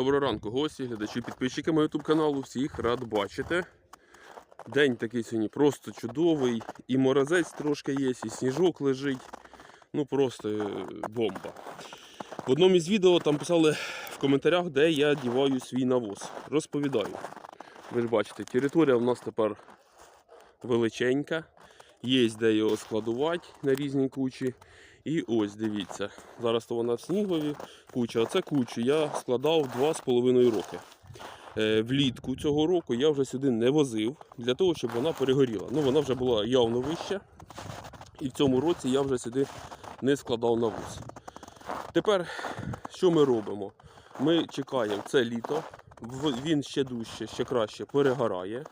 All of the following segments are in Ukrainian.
Доброго ранку, гості, глядачі, підписчики мого YouTube каналу. Всіх рад бачити. День такий сьогодні просто чудовий. І морозець трошки є, і сніжок лежить. Ну просто е, бомба. В одному із відео там писали в коментарях, де я діваю свій навоз. Розповідаю. Ви ж бачите, територія в нас тепер величенька. Є де його складувати на різні кучі. І ось дивіться. Зараз то вона в снігові куча. А це кучу я складав 2,5 роки. Е, влітку цього року я вже сюди не возив для того, щоб вона перегоріла. Ну вона вже була явно вища. І в цьому році я вже сюди не складав навоз. Тепер що ми робимо? Ми чекаємо це літо, він ще дужче, ще краще перегорає.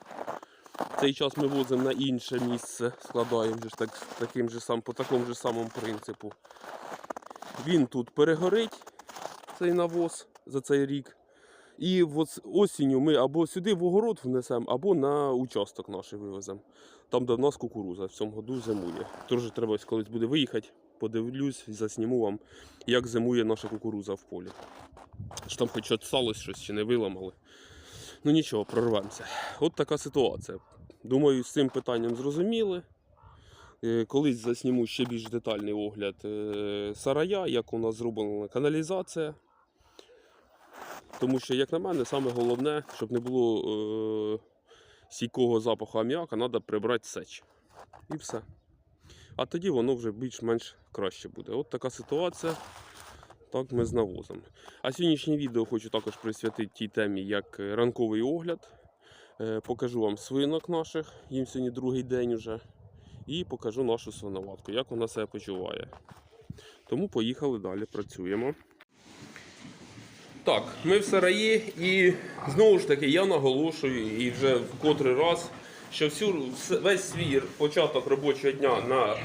Цей час ми возимо на інше місце, складаємо ж так, таким же сам, по такому ж самому принципу. Він тут перегорить, цей навоз за цей рік. І ос- осінню ми або сюди в огород внесемо, або на участок наш вивеземо. Там, де в нас кукуруза в цьому году зимує. Тож треба колись буде виїхати, подивлюсь, засніму вам, як зимує наша кукуруза в полі. Що там хоч щось сталося, щось чи не виламали. Ну нічого, прорвемося. От така ситуація. Думаю, з цим питанням зрозуміли. Е, Колись засніму ще більш детальний огляд е, сарая, як у нас зроблена каналізація. Тому що, як на мене, саме головне, щоб не було е, стійкого запаху аміака, треба прибрати сеч. І все. А тоді воно вже більш-менш краще буде. От така ситуація. Так ми з навозом. А сьогоднішнє відео хочу також присвятити тій темі, як ранковий огляд. Е, Покажу вам свинок наших, їм сьогодні другий день уже. І покажу нашу свиноватку, як вона себе почуває. Тому поїхали далі, працюємо. Так, ми в сараї і знову ж таки я наголошую і вже в котрий раз, що всю, весь свій початок робочого дня на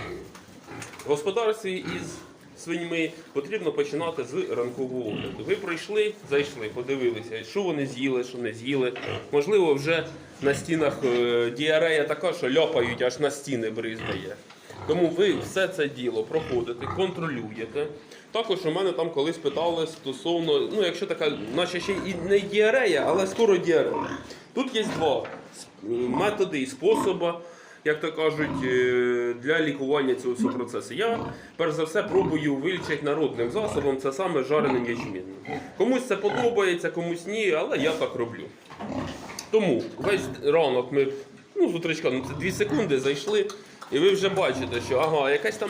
господарстві із свиньми потрібно починати з ранкового огляду. Ви прийшли, зайшли, подивилися, що вони з'їли, що не з'їли. Можливо, вже на стінах е, діарея така, що ляпають, аж на стіни бризгає. Тому ви все це діло проходите, контролюєте. Також у мене там колись питали стосовно, ну якщо така, наче ще і не діарея, але скоро діарея. Тут є два методи і способи, як то кажуть, е, для лікування цього всього процесу. Я перш за все пробую вилічити народним засобом, це саме жареним ячмінним. Комусь це подобається, комусь ні, але я так роблю. Тому весь ранок ми, ну, з утречка, ну це 2 секунди зайшли, і ви вже бачите, що ага, якась там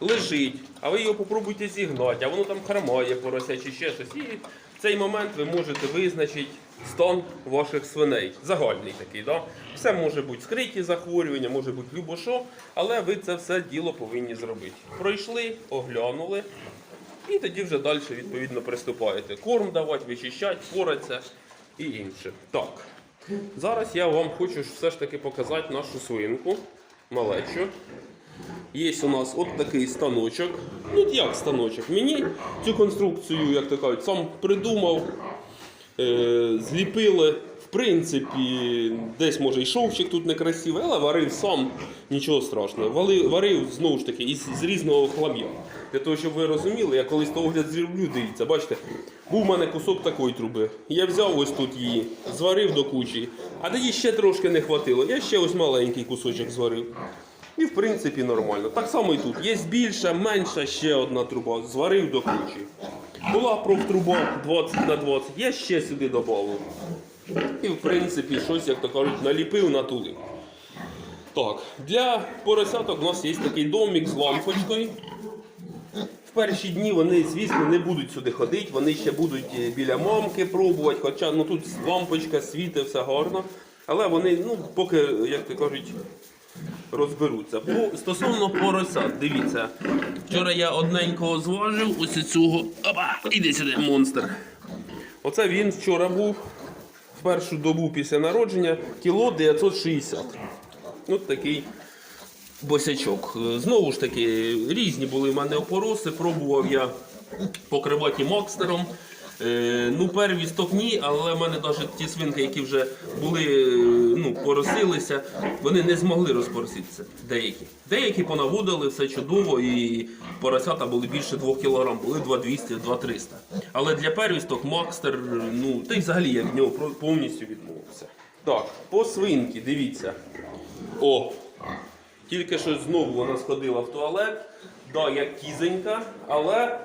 лежить, а ви його попробуйте зігнати, а воно там хромає порося чи ще щось. І в цей момент ви можете визначити стан ваших свиней. Загальний такий. Да? Все може бути скриті захворювання, може бути любо що, але ви це все діло повинні зробити. Пройшли, оглянули. І тоді вже далі відповідно приступаєте. Корм давати, вичищати, поратися і інше. Так. Зараз я вам хочу все ж таки показати нашу свинку малечу. Є у нас от такий станочок. Ну як станочок? Мені цю конструкцію, як то кажуть, сам придумав, зліпили. В принципі, десь може і шовчик тут некрасивий, але варив сам нічого страшного. Вали- Варив знову ж таки із з різного хлам'я. Для того, щоб ви розуміли, я колись то огляд зроблю, дивіться, бачите, був у мене кусок такої труби. Я взяв ось тут її, зварив до кучі, а тоді ще трошки не хватило. Я ще ось маленький кусочок зварив. І в принципі нормально. Так само і тут. Є більша, менша, ще одна труба. Зварив до кучі. Була профтруба 20 на 20, я ще сюди додав. І в принципі щось, як то кажуть, наліпив, натулив. Так, для поросяток у нас є такий домик з лампочкою. В перші дні вони, звісно, не будуть сюди ходити, вони ще будуть е, біля мамки пробувати, хоча ну, тут лампочка, світить, все гарно. Але вони, ну, поки, як то кажуть, розберуться. По, стосовно поросят, дивіться. Вчора я одненького зважив, ось цього. Опа, іди сюди, монстр. Оце він вчора був в першу добу після народження кіло 960. От такий босячок. Знову ж таки, різні були в мене опороси. Пробував я покривати. Е, ну, первісток ні, але в мене навіть ті свинки, які вже були, е, ну, поросилися, вони не змогли розпороситися. Деякі. Деякі понаводили, все чудово, і поросята були більше 2 кг, були 2200, 2300. Але для первісток Макстер, ну, та й взагалі я від нього повністю відмовився. Так, по свинки, дивіться. О, тільки що знову вона сходила в туалет. Да, як кізенька, але е,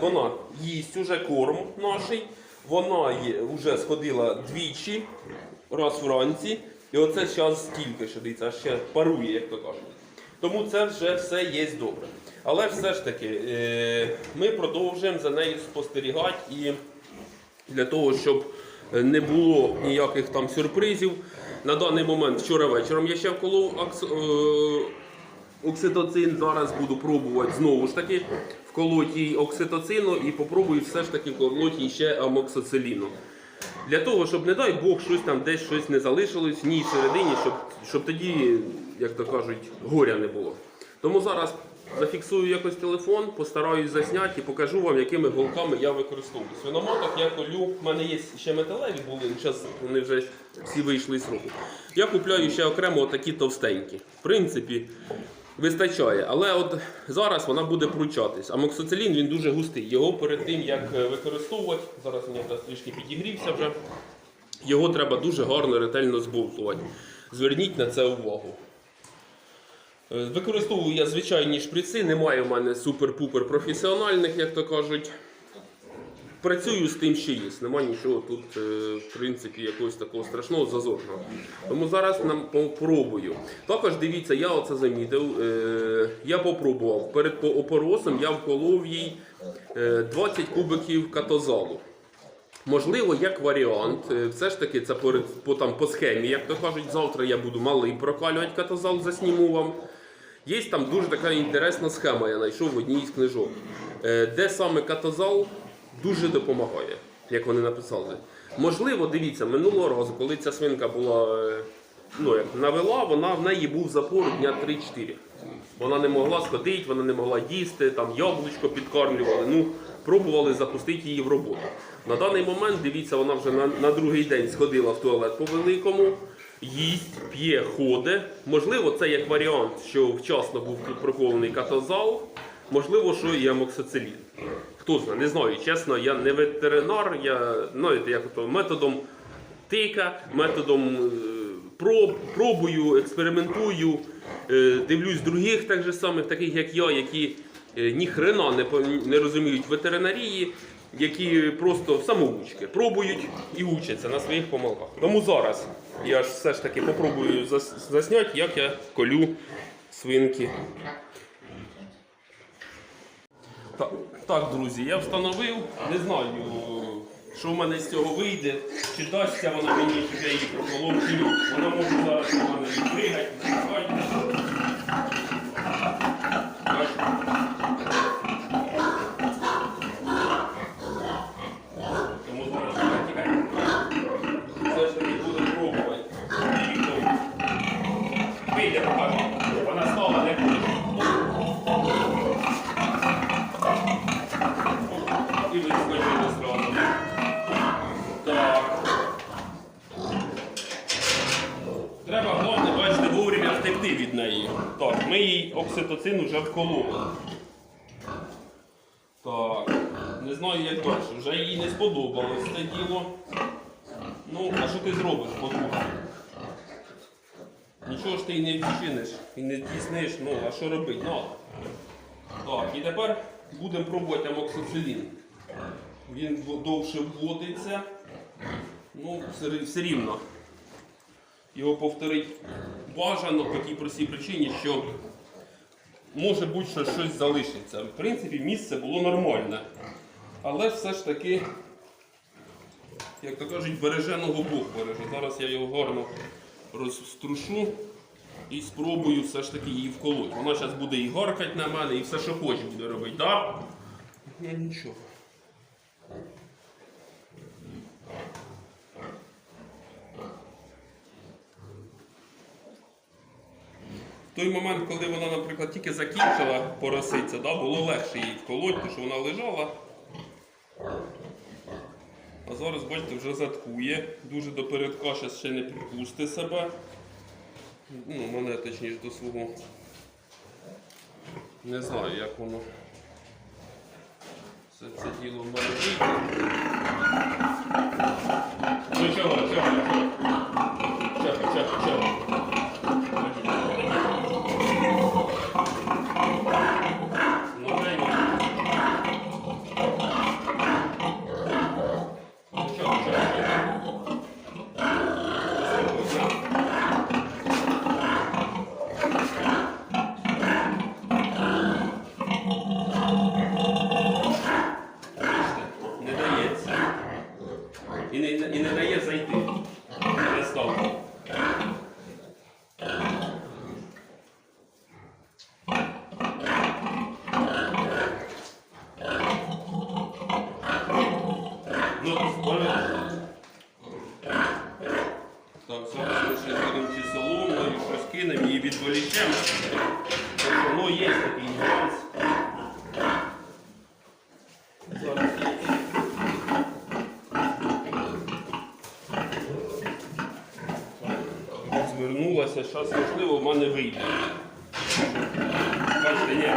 вона їсть уже корм наш. Вона вже сходила двічі, раз вранці. І оце зараз стільки що дивіться, ще парує, як то кажуть. Тому це вже все є добре. Але все ж таки, е, ми продовжуємо за нею спостерігати і для того, щоб е, не було ніяких там сюрпризів. На даний момент вчора вечором я ще вколов е, окситоцин. Зараз буду пробувати знову ж таки вколоти їй окситоцину і попробую все ж таки вколоти їй ще амоксоциліну. Для того, щоб, не дай Бог, щось там десь щось не залишилось в ній всередині, щоб, щоб тоді, як то кажуть, горя не було. Тому зараз зафіксую якось телефон, постараюсь засняти і покажу вам, якими голками я використовую. Свиноматок я колю, в мене є ще металеві були, зараз вони вже всі вийшли з руку. Я купляю ще окремо такі товстенькі. В принципі, вистачає. Але от зараз вона буде пручатись. Амоксоцилін він дуже густий. Його перед тим як е, використовувати, зараз він якраз трішки підігрівся вже. Його треба дуже гарно, ретельно збовтувати. Зверніть на це увагу. Е, Використовую я звичайні шприци, немає в мене супер-пупер професіональних, як то кажуть. Працюю з тим, що є. Нема нічого тут, е, в принципі, якогось такого страшного зазорного. Тому зараз нам попробую. Також дивіться, я оце замітив. е, Я попробував. Перед по- опоросом я вколов їй е, 20 кубиків катозалу. Можливо, як варіант, е, все ж таки це по, по, там, по схемі, як то кажуть, завтра я буду малий прокалювати катозал, засніму вам. Є там дуже така інтересна схема, я знайшов в одній з книжок, е, де саме катозал дуже допомагає, як вони написали. Можливо, дивіться, минулого разу, коли ця свинка була е, ну, як навела, вона в неї був запор дня 3-4. Вона не могла сходити, вона не могла їсти, там яблучко підкармлювали. Ну, пробували запустити її в роботу. На даний момент, дивіться, вона вже на, на другий день сходила в туалет по великому, їсть, п'є, ходить. Можливо, це як варіант, що вчасно був проколений катозал, можливо, що і амоксицилін. Хто знає, не знаю. Чесно, я не ветеринар, я знаєте, як то методом тика, методом е, проб, пробую, експериментую, е, дивлюсь других так же самих, таких як я, які е, ні хрена не, не розуміють ветеринарії, які просто самоучки пробують і учаться на своїх помилках. Тому зараз я ж все ж таки попробую зас- засняти, як я колю свинки. Так, так, друзі, я встановив, не знаю, що в мене з цього вийде, чи дасться вона мені, чи я її проколом, чи. Вона може зараз у мене відбригати. Тому зараз тікай. Все ж таки будемо пробувати. Вийде, покажу. Вона стала не буде. І вискочили зразу. Так. Треба головне, бачите, вовремя втекти від неї. Так, ми їй окситоцин вже вкололи. Так. Не знаю, як далі. Вже їй не сподобалось це діло. Ну, а що ти зробиш, подруга? Нічого ж ти і не вчиниш, і не дійсниш, ну, а що робити? Ну, так, і тепер будемо пробувати амоксицилін. Він довше вводиться. Ну, все рівно. Його повторити бажано по тій простій причині, що може бути, що щось залишиться. В принципі, місце було нормальне. Але все ж таки, як то кажуть, береженого Бог береже. Зараз я його гарно розструшу і спробую все ж таки її вколоти. Вона зараз буде і гаркати на мене, і все, що хоче буде робити. Да? Ну нічого. Той момент, коли вона, наприклад, тільки закінчила пороситися, да, було легше її вколоти, що вона лежала. А зараз, бачите, вже заткує. Дуже до передка зараз ще не підпусти себе. Ну, мене точніше до свого. Не знаю, як воно. Все це діло в мене. Ну чого? Чого, чого, чого? Ну, дай мені. Ну, чого, чого, чого? Бачите, Не дається. І не, і не дає зайти. Перестав. Ну, вона- Так, зараз ми ще зробимо ці соломою, щось кинемо і відволічемо. Тобто, Воно є такий нюанс. Зараз. Звернулася, зараз можливо в мене вийде. Бачите, ні.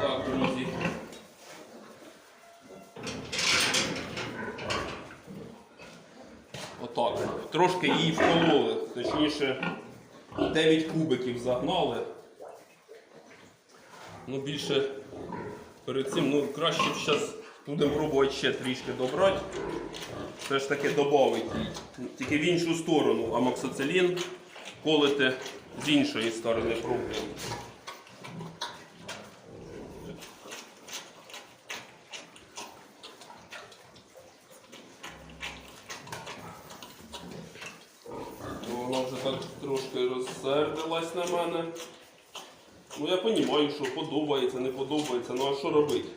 Так, друзі. Отак. Трошки її вкололи, точніше 9 кубиків загнали. Ну, більше перед цим, ну краще б зараз будемо пробувати ще трішки добрати. Все ж таки додати. Тільки в іншу сторону амоксицилін колите з іншої сторони пробуємо. Ну, Вона вже так трошки розсердилась на мене. Ну я розумію, що подобається, не подобається, ну а що робити?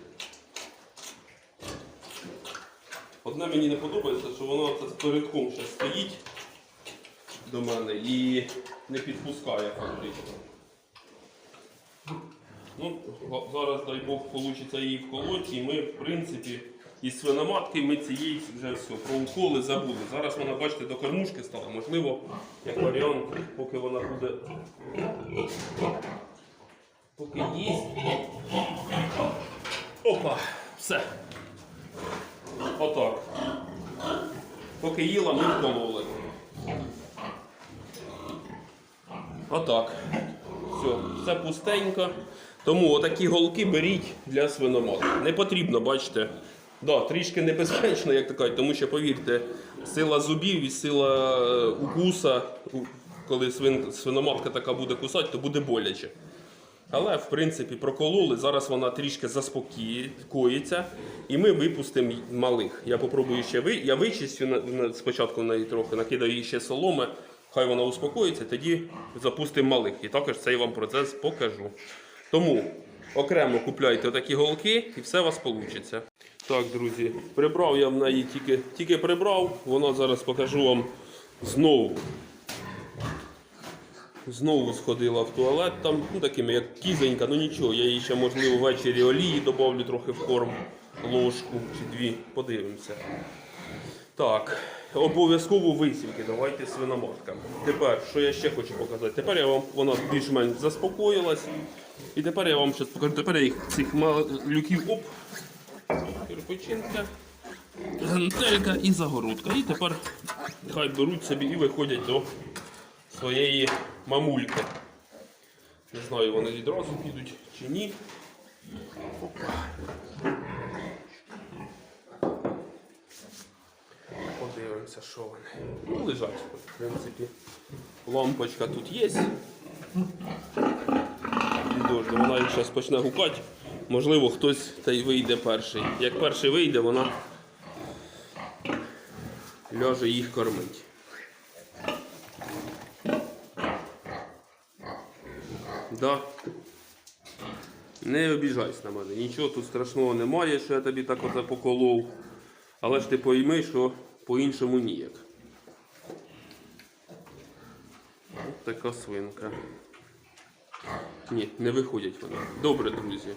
Одне мені не подобається, що вона це з передком ще стоїть до мене і не підпускає фактично. Ну, зараз, дай Бог, вийде її вколоти, і ми, в принципі, із свиноматки ми цієї вже все, про уколи забули. Зараз вона, бачите, до кормушки стала. Можливо, як варіант, поки вона буде. Поки їсть. Опа! Все. Отак. Поки їла, ми вкололи. Отак. Все, все пустенько. Тому отакі голки беріть для свиноматки. Не потрібно, бачите. Да, трішки небезпечно, як то кажуть, тому що повірте, сила зубів і сила е, укуса, коли свин, свиноматка така буде кусати, то буде боляче. Але в принципі прокололи. Зараз вона трішки заспокоїться, і ми випустимо малих. Я попробую ще ви. Я вичистю на, на- спочатку неї трохи, накидаю їй ще соломи. Хай вона успокоїться, тоді запустимо малих. І також цей вам процес покажу. Тому окремо купляйте такі голки і все у вас вийде. Так, друзі, прибрав я в неї тільки, тільки прибрав. Вона зараз покажу вам знову. Знову сходила в туалет там, ну такими як кізонька, ну нічого, я їй ще можливо ввечері олії додавлю трохи в корм, ложку чи дві. Подивимося. Так, обов'язково висівки, давайте свиноматкам. Тепер, що я ще хочу показати? Тепер я вам вона більш-менш заспокоїлась. І тепер я вам щось покажу. Тепер я їх цих малюків оп. Кирпичинка, гантелька і загородка. І тепер хай беруть собі і виходять до своєї мамульки. Не знаю, вони відразу підуть чи ні. Опа. Подивимося, що вони. Ну, лежать, в принципі. Лампочка тут є. Підожди, вона їх зараз почне гукати. Можливо, хтось та й вийде перший. Як перший вийде, вона ляже їх кормить. Да. Не обіжайся на мене. Нічого тут страшного немає, що я тобі так оце поколов. Але ж ти пойми, що по-іншому ніяк. Ось така свинка. Ні, не виходять вони. Добре, друзі.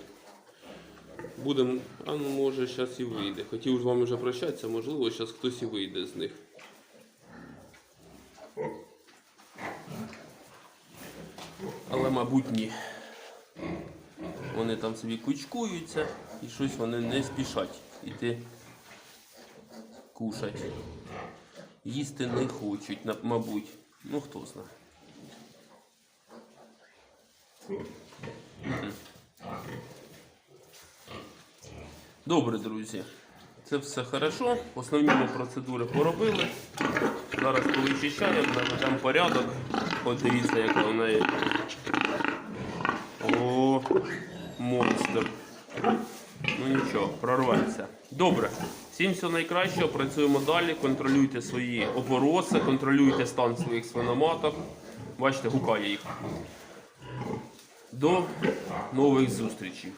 Будемо. А ну може зараз і вийде. Хотів з вами вже прощатися, можливо, зараз хтось і вийде з них. Але, мабуть, ні. Вони там собі кучкуються і щось вони не спішать іти кушать. Їсти не хочуть, мабуть. Ну хто знає. Добре, друзі. Це все хорошо. Основні ми процедури поробили. Зараз повичищаємо, наведемо порядок. От дивіться, яка в неї. О, монстр. Ну нічого, прорветься. Добре. Всім всього найкращого, працюємо далі, контролюйте свої опороси, контролюйте стан своїх свиноматок. Бачите, гукає їх. До нових зустрічей.